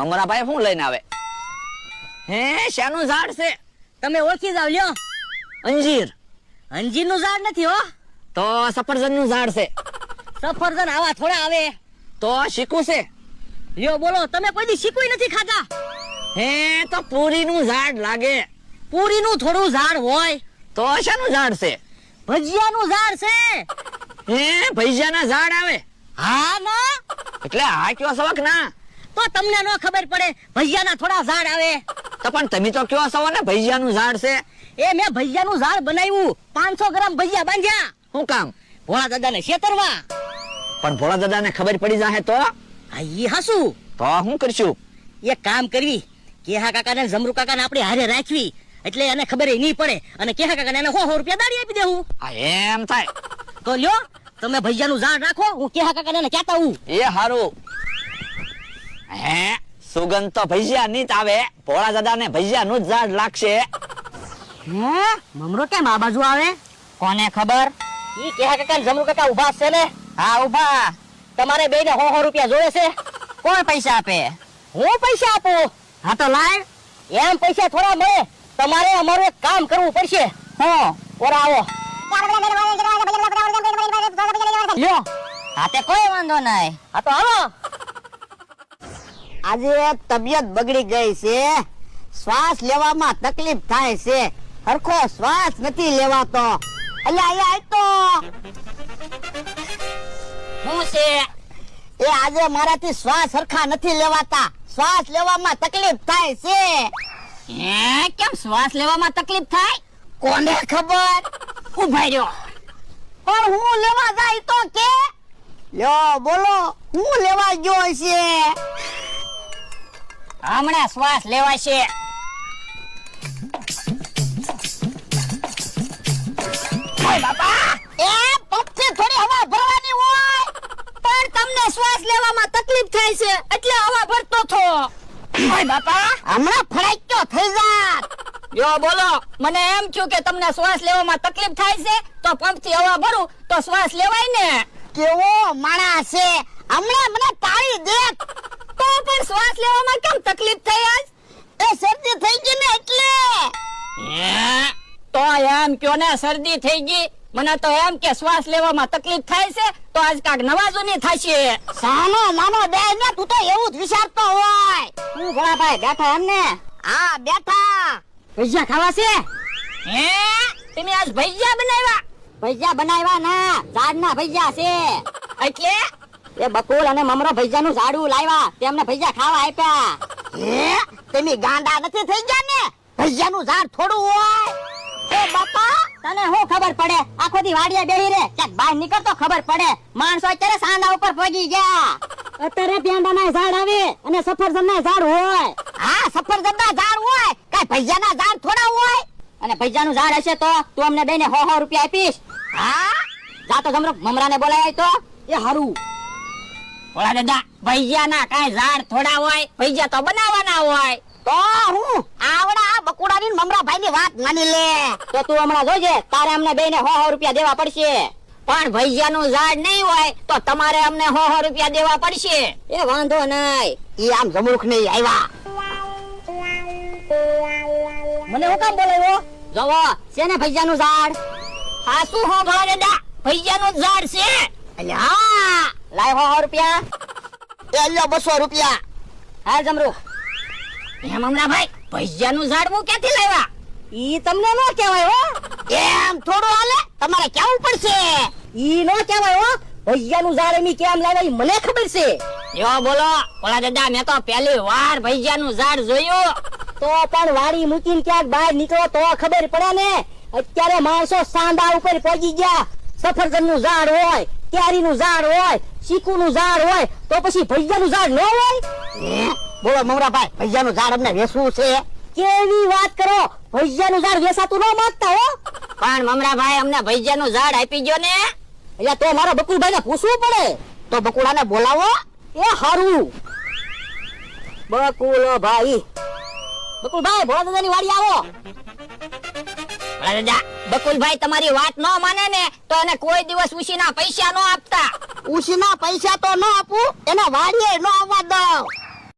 મમરાભાઈ શું લઈને આવે? હે શાનું ઝાડ છે? તમે ઓળખી જાવ લ્યો. અંજીર. અંજીરનું ઝાડ નથી હો. તો સફરજનનું ઝાડ છે. સફરજન આવા થોડા આવે. તો શીખું છે? લ્યો બોલો તમે કોઈ દી નથી ખાતા હે તો પૂરીનું ઝાડ લાગે. પૂરીનું થોડું ઝાડ હોય. તો શાનું ઝાડ છે? ભજીયાનું ઝાડ છે. હે ભૈજાના ઝાડ આવે. હા ના. એટલે આ કયો સવક ના? તો તમને ન ખબર પડે ભૈયાના થોડા ઝાડ આવે. તો પણ તમે તો કયો છો ને ભૈયાનું ઝાડ છે? એ મેં ભૈયાનું ઝાડ બનાવ્યું. પાંચસો ગ્રામ ભૈયા બાંધ્યા. શું કામ? ભોળા દાદાને શેતરવા. પણ ભોળા દાદાને ખબર પડી જાહે તો? આ ઈ હાસુ. તો હું કરશું? એક કામ કરવી. કેહા કાકાને જમરૂ કાકાને આપણે હારે રાખવી. એટલે એને ખબર નહીં પડે. અને કેહા કાકાને એને સો સો રૂપિયા દાડી આપી દેવું. આ એમ થાય. તો લ્યો તમે ભૈયાનું ઝાડ રાખો હું કેહા કાકાને ને કહેતા હું એ હારું. હે? સુગંધ તો ભજીયા ની જ આવે. ભોળા દાદાને ભૈયાનું જ ઝાડ લાગશે. હે? મમરો કેમ આ બાજુ આવે? કોને ખબર? ઈ કેહા કાકા ને જમરૂ કાકા ઊભા છે ને. હા ઊભા તમારે બે ને હો રૂપિયા જોવે છે. કોણ પૈસા આપે? હું પૈસા આપું. હા તો લાય. એમ પૈસા થોડા મળે. તમારે અમારું એક કામ કરવું પડશે. હું. ઓરા આવો. હા તે કોઈ વાંધો નહીં. હા તો હાલો આજે તબિયત બગડી ગઈ છે. શ્વાસ લેવામાં તકલીફ થાય છે. હરખો શ્વાસ નથી લેવાતો. અલ્યા આય તો. હું છે? એ આજે મારાથી શ્વાસ સરખા નથી લેવાતા. શ્વાસ લેવામાં તકલીફ થાય છે. હે કેમ શ્વાસ લેવામાં તકલીફ થાય? કોને ખબર? ઊભા રહ્યો. પણ હું લેવા જાય તો કે? લ્યો બોલો હું લેવા ગયો છે? હમણાં શ્વાસ લેવાશે. બાપા! એ પંપથી થોડી હવા ભરવાની હોય. પણ તમને શ્વાસ લેવામાં તકલીફ થાય છે એટલે હવા ભરતો થો. ઓય બાપા! હમણાં ફડાક્યો થઈ જાત. યો બોલો. મને એમ થયું કે તમને શ્વાસ લેવામાં તકલીફ થાય છે તો પંપથી હવા ભરું તો શ્વાસ લેવાય ને. કેવો? માણસ છે. હમણાં મને તાળી દેખ તો પણ શ્વાસ લેવામાં કેમ તકલીફ થઈ આજ? એ શરદી થઈ ગઈ ને એટલે. તો એમ કયો ને શરદી થઈ ગઈ. મને તો એમ કે શ્વાસ લેવામાં તકલીફ થાય છે તો આજ કાક નવાજુની થશે. સાનો માનો બે ને તું તો એવું જ વિચારતો હોય. હું ભોળાભાઈ બેઠા એમ ને હા બેઠા. ભજીયા ખાવા છે? હે? તમે આજ ભજીયા બનાવ્યા? ભજીયા બનાવ્યા ના ઝાડના ભૈયા છે. એટલે? એ બકુલ અને મમરો ભૈયાનું ઝાડું લાવ્યા. તેમને ભૈજા ખાવા આપ્યા. હે? તમે ગાંડા નથી થઈ ગયા ને? ભૈયાનું ઝાડ થોડું હોય. એ બાપા તને હું ખબર પડે? આખો દી વાડીએ બેહી રે ક્યાંક બહાર નીકળતો ખબર પડે. માણસો અત્યારે સાંડા ઉપર પગી ગયા. અત્યારે પેંડાના ઝાડ આવે અને સફરજનના ઝાડ હોય. હા સફરજન ના ઝાડ હોય. કાઈ ભૈયાના ઝાડ થોડા હોય. અને ભૈયાનું ઝાડ હશે તો તું અમને બેને હો હો રૂપિયા આપીશ. હા? જા તો જમરો મમરાને બોલાય તો. એ હારું. ભોળા દાદા ભજીયાના કાંઈ ઝાડ થોડા હોય ભૈયા તો બનાવવાના હોય. તો હું? આવડા બકુડાની મમરાભાઈ ની વાત માની લે. તો તું હમણાં જોજે તારે અમને બેને હો હો રૂપિયા દેવા પડશે. પણ ભજીયાનું ઝાડ નહીં હોય તો તમારે અમને હો હો રૂપિયા દેવા પડશે. એ વાંધો નહીં ઈ આમ જમુખ નહીં આવ્યા. મને હું કામ બોલાવ્યો? જવો છે ને ભૈયાનું ઝાડ? હા શું હો ભોળા દાદા ભૈયા નું ઝાડ છે. અલ્યા. હા લાય હો રૂપિયા. એ લ્યો બસો રૂપિયા. હા જમરૂ. એમ હમણાં ભાઈ ભૈયાનું ઝાડ હું ક્યાંથી લાવ્યા? ઈ તમને નો કહેવાય હો. એમ થોડું હાલે? તમારે કેવું પડશે ઈ નો કહેવાય હો. ભૈયાનું ઝાડ એમી કેમ લાવ્યા ઈ મને ખબર છે. યો બોલો ઓલા દાદા મેં તો પહેલી વાર ભૈયાનું ઝાડ જોયું. તો પણ વાડી મૂકીને ક્યાંક બહાર નીકળો તો ખબર પડે ને. અત્યારે માણસો સાંડા ઉપર પહોંચી ગયા. સફરજનનું ઝાડ હોય કેરીનું ઝાડ હોય ચીકુનું ઝાડ હોય તો પછી ભૈયાનું ઝાડ ન હોય? બોલો મમરાભાઈ, ભૈયાનું ઝાડ અમને વેસવું છે? કેવી વાત કરો? ભજીયાનું ઝાડ વેસાતું ન માંગતા હો. પણ મમરાભાઈ, અમને ભજીયાનું ઝાડ આપી ગયો ને. એટલે તો મારા બકુલભાઈ ને પૂછવું પડે. તો બકુડાને બોલાવો. એ હારું. બકુલો ભાઈ બકુલભાઈ, ભોળા દાદાની વાડી આવો. બકુલભાઈ તમારી વાત ન માને ને, તો એને કોઈ દિવસ ઉશીના પૈસા ન આપતા. ઉશીના પૈસા તો ન આપું, એના વાડીએ ન આવવા દઉં.